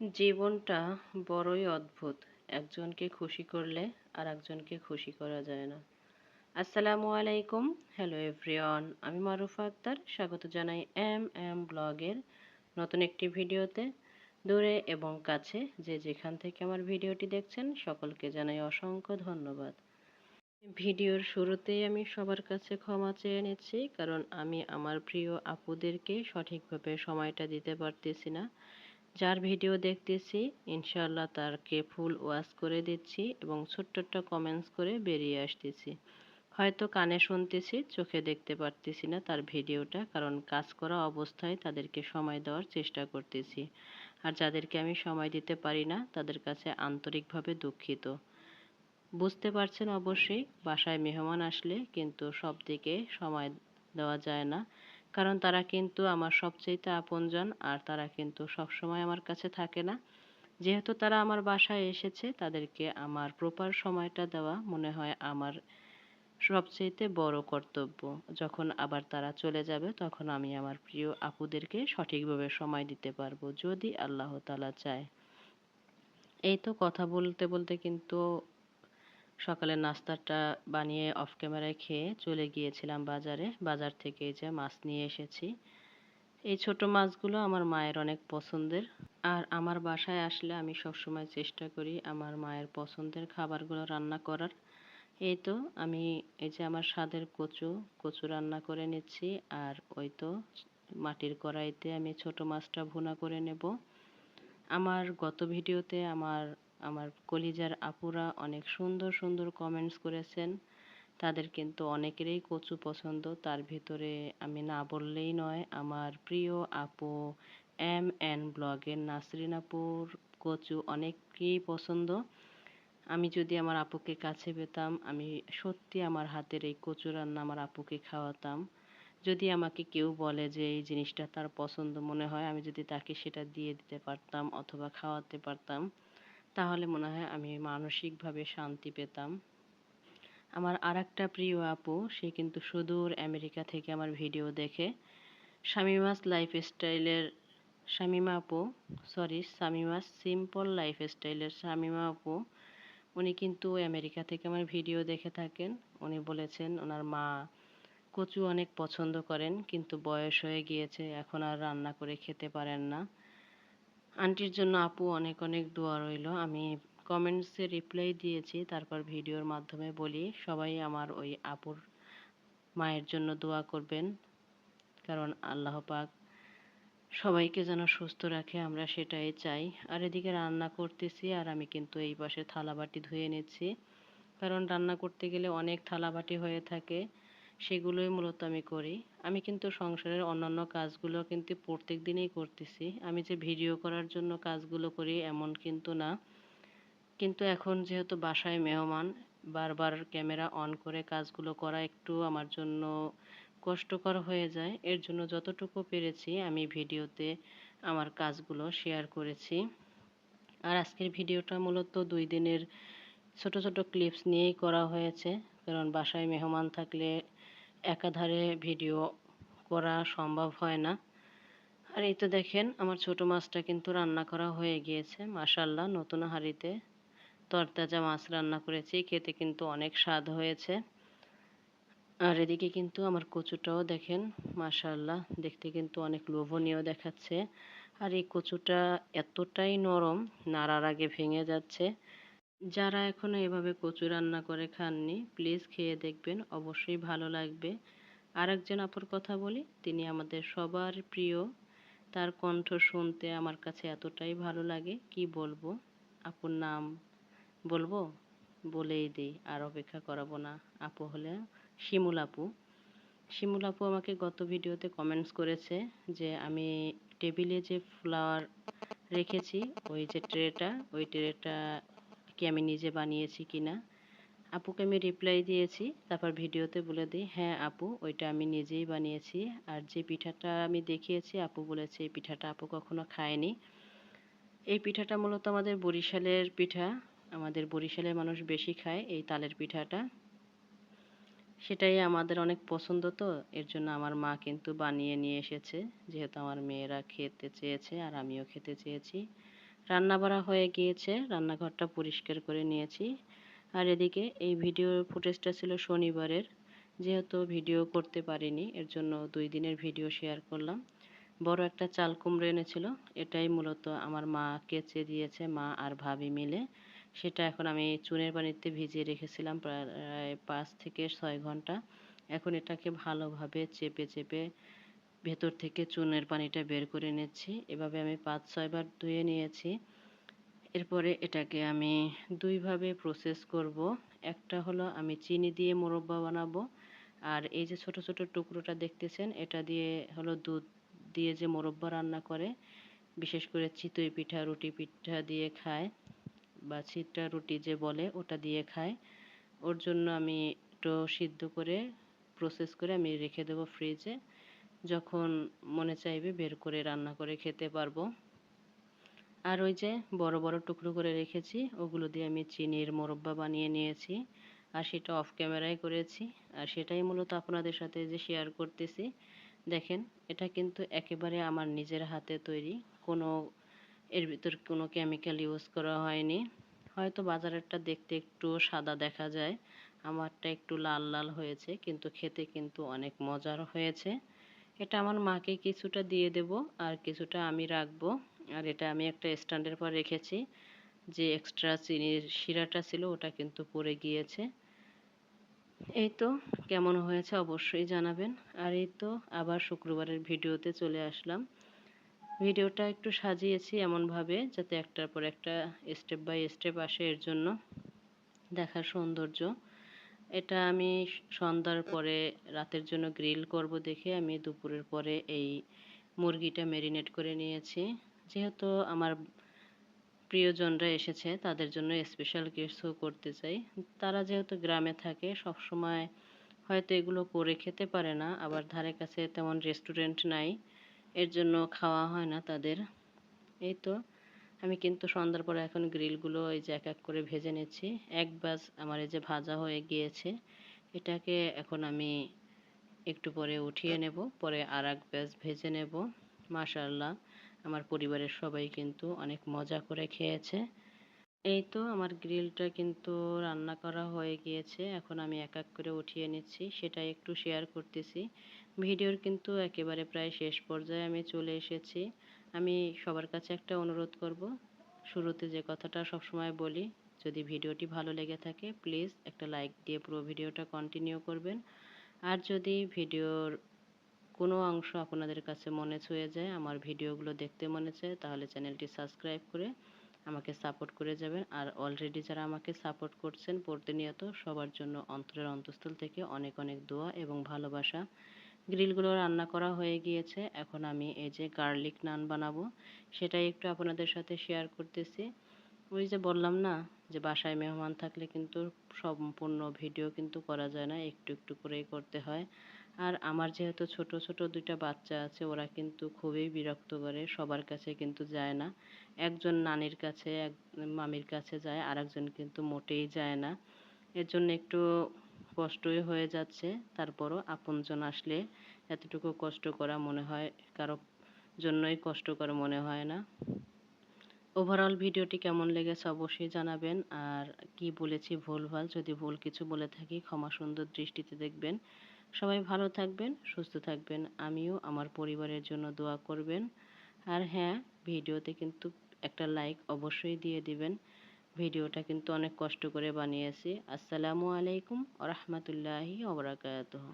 জীবনটা বড়ই অদ্ভুত। একজনকে খুশি করলে আর একজনকে খুশি করা যায় না। আসসালামু আলাইকুম, হ্যালো এভরিওয়ান, আমি মারুফা আক্তার, স্বাগত জানাই এম এম ব্লগের নতুন একটি ভিডিওতে। দূরে এবং কাছে যে যেখান থেকে আমার ভিডিওটি দেখছেন, সকলকে জানাই অসংখ্য ধন্যবাদ। ভিডিওর শুরুতেই আমি সবার কাছে ক্ষমা চেয়ে নিচ্ছি, কারণ আমি আমার প্রিয় আপুদেরকে সঠিকভাবে সময়টা দিতে পারতেছি না। যার ভিডিও দেখতেছি, ইনশাআল্লাহ তারকে ফুল ওয়াশ করে দিচ্ছি এবং ছোট্ট একটা কমেন্টস করে বেরিয়ে আসতেছি। হয়তো কানে শুনতেছি, চোখে দেখতে পারতেছি না তার ভিডিওটা কারণ কাজ করা অবস্থায় তাদেরকে সময় দেওয়ার চেষ্টা করতেছি। আর যাদেরকে আমি সময় দিতে পারি না, তাদের কাছে আন্তরিকভাবে দুঃখিত। বুঝতে পারছেন অবশ্যই, বাসায় মেহমান আসলে কিন্তু সব দিকে সময় দেওয়া যায় না। কারণ তারা কিন্তু আমার সবচেয়েতে আপনজন আর তারা কিন্তু সবসময় আমার কাছে থাকে না। যেহেতু তারা আমার বাসায় এসেছে, তাদেরকে আমার প্রপার সময়টা দেওয়া মনে হয় আমার সবচেয়েতে বড় কর্তব্য। যখন আবার তারা চলে যাবে, তখন আমি আমার প্রিয় আপুদেরকে সঠিকভাবে সময় দিতে পারব, যদি আল্লাহ তালা চায়। এই তো কথা বলতে বলতে কিন্তু সকালের নাস্তাটা বানিয়ে অফ ক্যামেরায় খেয়ে চলে গিয়েছিলাম বাজারে। বাজার থেকে এই যে মাছ নিয়ে এসেছি। এই ছোট মাছগুলো আমার মায়ের অনেক পছন্দের। আর আমার বাসায় আসলে আমি সবসময় চেষ্টা করি আমার মায়ের পছন্দের খাবারগুলো রান্না করার। এই তো আমি এই যে আমার স্বাদের কচু কচু রান্না করে নিচ্ছি। আর ওই তো মাটির কড়াইতে আমি ছোট মাছটা ভুনা করে নেব। আমার গত ভিডিওতে আমার আমার কলিজার আপুরা অনেক সুন্দর সুন্দর কমেন্টস করেছেন। তাদের কিন্তু অনেকেরই কচু পছন্দ। তার ভিতরে আমি না বললেই নয়, আমার প্রিয় আপু এম এন ব্লগের নাসরিন আপুর কচু অনেকই পছন্দ। আমি যদি আমার আপুকে কাছে পেতাম, আমি সত্যি আমার হাতের এই কচু রান্না আমার আপুকে খাওয়াতাম। যদি আমাকে কেউ বলে যে এই জিনিসটা তার পছন্দ মনে হয়, আমি যদি তাকে সেটা দিয়ে দিতে পারতাম অথবা খাওয়াতে পারতাম তাহলে মনে হয় আমি মানসিকভাবে শান্তি পেতাম। আমার আর একটা প্রিয় আপু, সে কিন্তু সুদূর আমেরিকা থেকে আমার ভিডিও দেখে। শামিমাস লাইফ স্টাইলের শামিমা আপু সরি শামিমাস সিম্পল লাইফ স্টাইলের শামিমা আপু। উনি কিন্তু আমেরিকা থেকে আমার ভিডিও দেখে থাকেন। উনি বলেছেন ওনার মা কচু অনেক পছন্দ করেন, কিন্তু বয়স হয়ে গিয়েছে, এখন আর রান্না করে খেতে পারেন না। আন্টির জন্য আপু অনেক অনেক দোয়া রইল। আমি কমেন্টসে রিপ্লাই দিয়েছি, তারপর ভিডিওর মাধ্যমে বলি, সবাই আমার ওই আপুর মায়ের জন্য দোয়া করবেন, কারণ আল্লাহ পাক সবাইকে যেন সুস্থ রাখে, আমরা সেটাই চাই। আর এদিকে রান্না করতেছি, আর আমি কিন্তু এই পাশে থালাবাটি ধুয়ে নিচ্ছি, কারণ রান্না করতে গেলে অনেক থালাবাটি হয়ে থাকে। সেগুলোই মূলত আমি করি। আমি কিন্তু সংসারের অন্যান্য কাজগুলো কিন্তু প্রত্যেক দিনই করতেছি। আমি যে ভিডিও করার জন্য কাজগুলো করি এমন কিন্তু না। কিন্তু এখন যেহেতু বাসায় মেহমান, বারবার ক্যামেরা অন করে কাজগুলো করা একটু আমার জন্য কষ্টকর হয়ে যায়। এর জন্য যতটুকু পেরেছি আমি ভিডিওতে আমার কাজগুলো শেয়ার করেছি। আর আজকের ভিডিওটা মূলত দুই দিনের ছোট ছোট ক্লিপস নিয়েই করা হয়েছে। কারণ বাসায় মেহমান থাকলে একাধারে ভিডিও করা সম্ভব হয় না। আর এই তো দেখেন, আমার ছোট মাছটা কিন্তু রান্না করা হয়ে গিয়েছে। মাশাল্লাহ নতুন হাঁড়িতে তরতাজা মাছ রান্না করেছি। খেতে কিন্তু অনেক স্বাদ হয়েছে। আর এদিকে কিন্তু আমার কচুটাও দেখেন মাশাল্লাহ দেখতে কিন্তু অনেক লোভনীয় দেখাচ্ছে। আর এই কচুটা এতটাই নরম, নাড়ার আগে ভেঙে যাচ্ছে। যারা এখনও এভাবে কচু রান্না করে খাননি প্লিজ খেয়ে দেখবেন, অবশ্যই ভালো লাগবে। আরেকজন আপুর কথা বলি, তিনি আমাদের সবার প্রিয়। তার কণ্ঠ শুনতে আমার কাছে এতটাই ভালো লাগে, কি বলব? আপুর নাম বলব? বলেই দিই, আর অপেক্ষা করাবো না। আপু হলে শিমুল আপু। শিমুল আপু আমাকে গত ভিডিওতে কমেন্টস করেছে যে, আমি টেবিলে যে ফ্লাওয়ার রেখেছি, ওই যে ট্রেটা ওই ট্রেটা কি আমি নিজে বানিয়েছি কি না? আপুকে আমি রিপ্লাই দিয়েছি, তারপর ভিডিওতে বলে দিই হ্যাঁ আপু, ওইটা আমি নিজেই বানিয়েছি। আর যে পিঠাটা আমি দেখিয়েছি, আপু বলেছে, এই পিঠাটা আপু কখনো খায়নি। এই পিঠাটা মূলত আমাদের বরিশালের পিঠা। আমাদের বরিশালের মানুষ বেশি খায় এই তালের পিঠাটা। সেটাই আমাদের অনেক পছন্দ তো, এর জন্য আমার মা কিন্তু বানিয়ে নিয়ে এসেছে। যেহেতু আমার মেয়েরা খেতে চেয়েছে আর আমিও খেতে চেয়েছি। রান্না বাড়া হয়ে গিয়েছে, রান্নাঘরটা পরিষ্কার করে নিয়েছি। আর এদিকে এই ভিডিও ফুটেজটা ছিল শনিবারের, যেহেতু ভিডিও করতে পারিনি, এর জন্য দুই দিনের ভিডিও শেয়ার করলাম। বড় একটা চাল কুমড়ো এনেছিল, এটাই মূলত আমার মা কেচে দিয়েছে, মা আর ভাবি মিলে। সেটা এখন আমি চুনের পানিতে ভিজিয়ে রেখেছিলাম প্রায় পাঁচ থেকে ছয় ঘণ্টা। এখন এটাকে ভালোভাবে চেপে চেপে ভেতর থেকে চুনের পানিটা বের করে নিচ্ছি। এভাবে আমি পাঁচ ছয়বার ধুয়ে নিয়েছি। এরপরে এটাকে আমি দুইভাবে প্রসেস করব। একটা হলো আমি চিনি দিয়ে মোরব্বা বানাবো। আর এই যে ছোট ছোট টুকরোটা দেখতেছেন, এটা দিয়ে হলো দুধ দিয়ে যে মোরব্বা রান্না করে, বিশেষ করে চিতই পিঠা, রুটি পিঠা দিয়ে খায় বা ছিটটা রুটি যে বলে, ওটা দিয়ে খায়। ওর জন্য আমি একটু সিদ্ধ করে প্রসেস করে আমি রেখে দেবো ফ্রিজে যখন মনে চাইবে বের করে রান্না করে খেতে পারব। আর ওই যে বড় বড় টুকরো করে রেখেছি, ওগুলো দিয়ে আমি চিনির মোরব্বা বানিয়ে নিয়েছি আর সেটা অফ ক্যামেরায় করেছি। আর সেটাই মূলত আপনাদের সাথে যে শেয়ার করতেছি, দেখেন এটা কিন্তু একেবারে আমার নিজের হাতে তৈরি, কোনো এর ভিতর কোনো কেমিক্যাল ইউজ করা হয়নি। হয়তো বাজারেরটা দেখতে একটু সাদা দেখা যায়, আমারটা একটু লাল লাল হয়েছে, কিন্তু খেতে কিন্তু অনেক মজার হয়েছে। এটা আমার মাকে কিছুটা দিয়ে দেব, আর কিছুটা আমি রাখব। আর এটা আমি একটা স্ট্যান্ডের পর রেখেছি, যে এক্সট্রা চিনির শিরাটা ছিল ওটা কিন্তু পড়ে গিয়েছে। এই তো, কেমন হয়েছে অবশ্যই জানাবেন। আর এই তো, আবার শুক্রবারের ভিডিওতে চলে আসলাম। ভিডিওটা একটু সাজিয়েছি এমনভাবে, যাতে একটার পর একটা স্টেপ বাই স্টেপ আসে এর জন্য। দেখার সৌন্দর্য। এটা আমি সন্ধ্যার পরে রাতের জন্য গ্রিল করব দেখে আমি দুপুরের পরে এই মুরগিটা ম্যারিনেট করে নিয়েছি। যেহেতু আমার প্রিয়জনরা এসেছে, তাদের জন্য স্পেশাল কিছু করতে চাই। তারা যেহেতু গ্রামে থাকে সব সময় হয়তো এগুলো করে খেতে পারে না, আবার ধারে কাছে তেমন রেস্টুরেন্ট নাই, এর জন্য খাওয়া হয় না তাদের। এই তো। আমি কিন্তু সন্ধ্যার পরে এখন গ্রিলগুলো এই যে এক এক করে ভেজে নিচ্ছি। এক বাস আমার এই যে ভাজা হয়ে গিয়েছে, এটাকে এখন আমি একটু পরে উঠিয়ে নেব, পরে আর এক ব্যাস ভেজে নেব। মাশাল্লাহ আমার পরিবারের সবাই কিন্তু অনেক মজা করে খেয়েছে। এই তো আমার গ্রিলটা কিন্তু রান্না করা হয়ে গিয়েছে, এখন আমি এক এক করে উঠিয়ে নিচ্ছি সেটা একটু শেয়ার করতেছি। ভিডিওর কিন্তু একেবারে প্রায় শেষ পর্যায়ে আমি চলে এসেছি। আমি সবার কাছে একটা অনুরোধ করব, শুরুতে যে কথাটা সবসময় বলি, যদি ভিডিওটি ভালো লেগে থাকে, প্লিজ একটা লাইক দিয়ে পুরো ভিডিওটা কন্টিনিউ করবেন। আর যদি ভিডিওর কোনো অংশ আপনাদের কাছে মনে ছুঁয়ে যায়, আমার ভিডিওগুলো দেখতে মনে চায়, তাহলে চ্যানেলটি সাবস্ক্রাইব করে আমাকে সাপোর্ট করে যাবেন। আর অলরেডি যারা আমাকে সাপোর্ট করছেন, প্রতিনিয়ত সবার জন্য অন্তরের অন্তঃস্থল থেকে অনেক অনেক দোয়া এবং ভালোবাসা। গ্রিলগুলো রান্না করা হয়ে গিয়েছে। এখন আমি এই যে গার্লিক নান বানাবো, সেটাই একটু আপনাদের সাথে শেয়ার করতেছি। ওই যে বললাম না, যে বাসায় মেহমান থাকলে কিন্তু সম্পূর্ণ ভিডিও কিন্তু করা যায় না, একটু একটু করেই করতে হয়। আর আমার যেহেতু ছোট ছোট দুইটা বাচ্চা আছে, ওরা কিন্তু খুবই বিরক্ত করে, সবার কাছে কিন্তু যায় না। একজন নানির কাছে, এক মামির কাছে যায় আর একজন কিন্তু মোটেই যায় না। এর জন্য একটু কষ্টই হয়ে যাচ্ছে, তারপরও আপনজন আসলে এতটুকু কষ্ট করা মনে হয়, কারও জন্যই কষ্টকর মনে হয় না। ওভারঅল ভিডিওটি কেমন লেগেছে অবশ্যই জানাবেন, আর কি বলেছি ভুলভাল যদি ভুল কিছু বলে থাকি, ক্ষমা সুন্দর দৃষ্টিতে দেখবেন। সবাই ভালো থাকবেন, সুস্থ থাকবেন, আমিও আমার পরিবারের জন্য দোয়া করবেন। আর হ্যাঁ ভিডিওতে কিন্তু একটা লাইক অবশ্যই দিয়ে দিবেন। ভিডিওটা কিন্তু অনেক কষ্ট করে বানিয়েছি। আসসালামু আলাইকুম রহমতুল্লাহি ওবরাকাতুহ